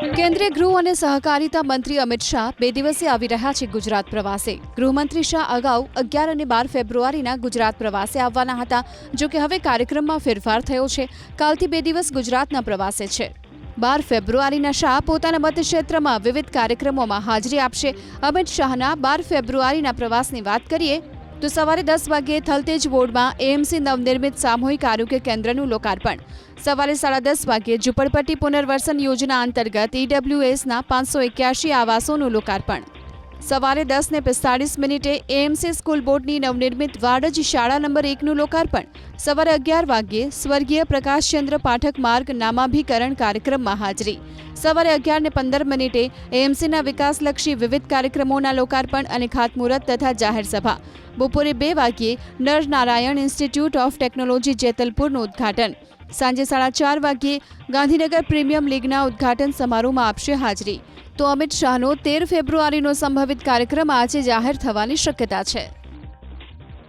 કેન્દ્રીય ગૃહ અને સહકારિતા મંત્રી અમિત શાહ બે દિવસે આવી રહ્યા છે ગુજરાત પ્રવાસે. ગૃહમંત્રી શાહ અગાઉ અગિયાર અને બાર ફેબ્રુઆરીના ગુજરાત પ્રવાસે આવવાના હતા, જો કે હવે કાર્યક્રમમાં ફેરફાર થયો છે. કાલથી બે દિવસ ગુજરાતના પ્રવાસે છે. બાર ફેબ્રુઆરીના શાહ પોતાના મતક્ષેત્રમાં વિવિધ કાર્યક્રમોમાં હાજરી આપશે. અમિત શાહના બાર ફેબ્રુઆરીના પ્રવાસની વાત કરીએ તો સવારે દસ વાગ્યે થલતેજ વોર્ડમાં એએમસી નવનિર્મિત સામૂહિક આરોગ્ય કેન્દ્રનું લોકાર્પણ. સવારે સાડા દસ વાગ્યે ઝુંપડપટ્ટી પુનર્વસન યોજના અંતર્ગત ઈડબ્લ્યુએસના પાંચસો એક્યાસી આવાસોનું લોકાર્પણ. સવારે દસ ને પિસ્તાળીસ મિનિટે એએમસી સ્કૂલ બોર્ડની નવનિર્મિત વાડજ શાળા નંબર એકનું લોકાર્પણ. સવારે અગિયાર વાગ્યે સ્વર્ગીય પ્રકાશચંદ્ર પાઠક માર્ગ નામાભીકરણ કાર્યક્રમમાં હાજરી. સવારે અગિયાર ને પંદર મિનિટે એએમસીના વિકાસલક્ષી વિવિધ કાર્યક્રમોના લોકાર્પણ અને ખાતમુહૂર્ત તથા જાહેર સભા. બપોરે બે વાગ્યે Nar Narayan institute of technology જેતલપુરનું ઉદ્ઘાટન. સાંજે સાડા ચાર વાગ્યે ગાંધીનગર પ્રીમિયમ લીગના ઉદ્ઘાટન સમારોહમાં આપશે હાજરી. તો અમિત શાહનો તેર ફેબ્રુઆરીનો સંભવિત કાર્યક્રમ આજે જાહેર થવાની શક્યતા છે.